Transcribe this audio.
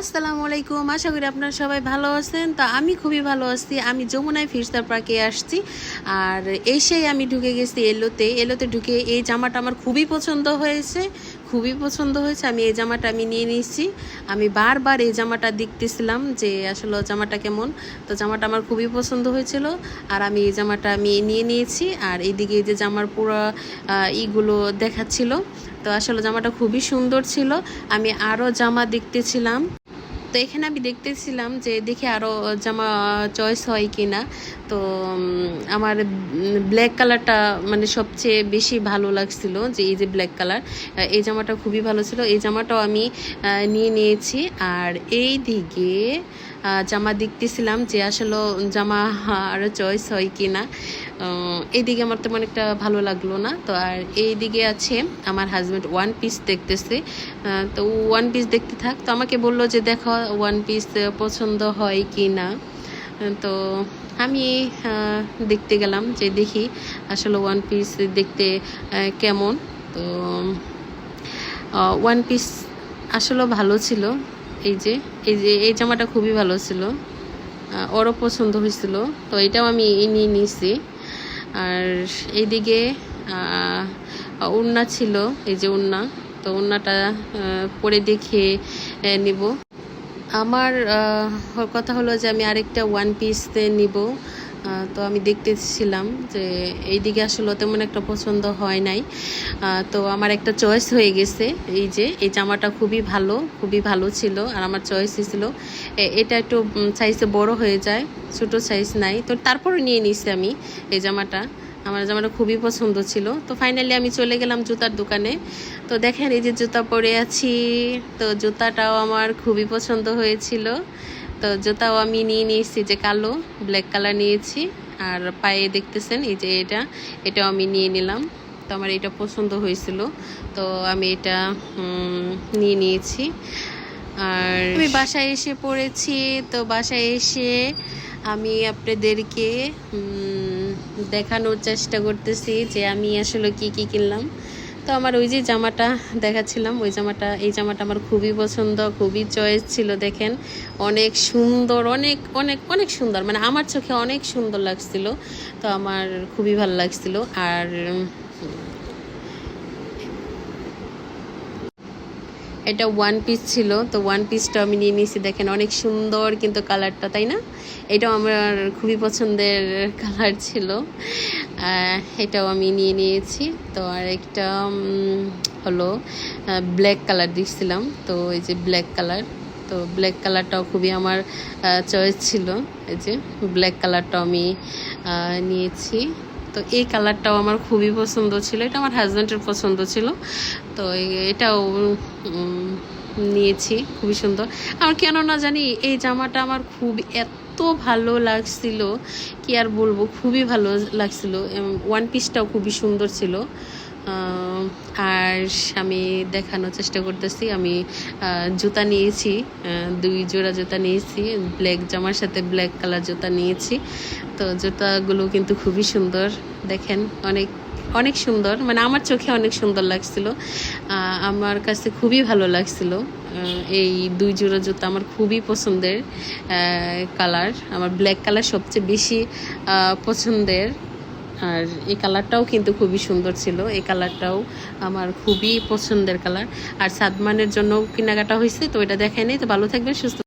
আসসালামু আলাইকুম আশা করি আপনারা সবাই ভালো আছেন। তো আমি খুবই ভালো আছি। আমি যমুনায় ফিরস্তার পার্কে আসছি। আর এসেই আমি ঢুকে গেছি এলোতে। এলোতে ঢুকে এই জামাটা আমার খুবই পছন্দ হয়েছে। খুবই পছন্দ হয়েছে। আমি এই জামাটা আমি নিয়ে নিয়েছি। আমি বারবার এই জামাটা দেখতেছিলাম যে আসলে জামাটা কেমন। তো জামাটা আমার খুবই পছন্দ হয়েছিল। আর আমি এই জামাটা আমি নিয়ে নিয়েছি। আর এইদিকে এই যে জামার পুরো ইগুলো দেখাচ্ছিল। তো আসলে জামাটা খুবই সুন্দর ছিল। আমি আরও জামা দেখতেছিলাম। তো এখানে আমি দেখতেছিলাম যে দেখে আরও জামা চয়েস হয় কি না তো আমার ব্ল্যাক কালারটা মানে সবচেয়ে বেশি ভালো লাগছিল যে এই যে ব্ল্যাক কালার এই জামাটা খুবই ভালো ছিল। এই জামাটাও আমি নিয়ে নিয়েছি। আর এই দিকে জামা দেখতেছিলাম যে আসলে জামা আরও চয়েস হয় কি না এইদিকে আমার তেমন একটা ভালো লাগল না। তো আর এইদিকে আছে আমার হাজব্যান্ড ওয়ান পিস দেখতেছে। তো ওয়ান পিস দেখতে থাক। তো আমাকে বলল যে, দেখো ওয়ান পিস পছন্দ হয় কি না? তো আমি দেখতে গেলাম যে, দেখি আসলে ওয়ান পিস দেখতে কেমন। তো ওয়ান পিস আসলে ভালো ছিল। এই যে এই যে, এই জামাটা খুবই ভালো ছিল। ওরও পছন্দ হয়েছিল। তো এটাও আমি নিয়ে নিয়েছি আর এইদিকে উন্না ছিল, এই যে উন্না। তো উন্নাটা পরে দেখে নিব। আমার কথা হলো যে আমি আরেকটা ওয়ান পিস নিব। তো আমি দেখতেছিলাম যে এইদিকে আসলে তেমন একটা পছন্দ হয় নাই। তো আমার একটা চয়েস হয়ে গেছে এই যে, এই জামাটা খুবই ভালো খুবই ভালো ছিল আর আমার চয়েস ছিল। এটা একটু সাইজে বড় হয়ে যায়, ছোট সাইজ নাই। তো তারপরে নিয়ে নিছি আমি এই জামাটা। আমার জামাটা খুবই পছন্দ ছিল। তো ফাইনালি আমি চলে গেলাম জুতার দোকানে। তো দেখেন এই যে জুতা পরে আছি। তো জুতাটাও আমার খুবই পছন্দ হয়েছিল। তো জুতাও আমি নিয়ে নিয়েছি যে কালো ব্ল্যাক কালার নিয়েছি। আর পায়ে দেখতেছেন, এই যে এটা, এটাও আমি নিয়ে নিলাম। তো আমার এটা পছন্দ হয়েছিল, তো আমি এটা নিয়ে নিয়েছি। আর আমি বাসায় এসে পড়েছি, তো বাসায় এসে আমি আপনাদেরকে দেখানোর চেষ্টা করতেছি যে আমি আসলে কি কি কিনলাম। তো আমার ওই যে জামাটা দেখাচ্ছিলাম, ওই জামাটা, এই জামাটা আমার খুবই পছন্দ, খুবই চয়েস ছিল, দেখেন। অনেক সুন্দর, অনেক অনেক অনেক সুন্দর মানে আমার চোখে অনেক সুন্দর লাগছিল, তো আমার খুবই ভালো লাগছিল। আর এটা ওয়ান পিস ছিল, তো ওয়ান পিসটা আমি নিয়ে নিয়েছি, দেখেন অনেক সুন্দর কিন্তু কালারটা তাই না? এটাও আমার খুবই পছন্দের কালার ছিল। এটাও আমি নিয়ে নিয়েছি। তো আর একটা হলো ব্ল্যাক কালার দিচ্ছিলাম তো এই যে ব্ল্যাক কালার তো ব্ল্যাক কালারটাও খুবই আমার চয়েস ছিল। এই যে ব্ল্যাক কালারটাও আমি নিয়েছি। তো এই কালারটাও আমার খুবই পছন্দ ছিল। এটা আমার হাজব্যান্ডের পছন্দ ছিল। তো এটাও নিয়েছি। খুবই সুন্দর। আমার কেন না জানি এই জামাটা আমার খুব এত ভালো লাগছিল, কি আর বলব, খুবই ভালো লাগছিল ওয়ান পিসটাও খুবই সুন্দর ছিল। আর আমি দেখানোর চেষ্টা করতেছি, আমি জুতা নিয়েছি দুই জোড়া জুতা নিয়েছি ব্ল্যাক জামার সাথে ব্ল্যাক কালার জুতা নিয়েছি। তো জুতাগুলো কিন্তু খুবই সুন্দর, দেখেন, অনেক অনেক সুন্দর মানে আমার চোখে অনেক সুন্দর লাগছিল। আমার কাছে খুবই ভালো লাগছিল। এই দুই জোড়া জুতো আমার খুবই পছন্দের কালার আমার ব্ল্যাক কালার সবচেয়ে বেশি পছন্দের। আর এই কালারটাও কিন্তু খুবই সুন্দর ছিল। এই কালারটাও আমার খুবই পছন্দের কালার আর সাদমানের জন্য কেনাকাটা হয়েছে, তো এটা দেখাই নেই। তো ভালো থাকবেন, সুস্থ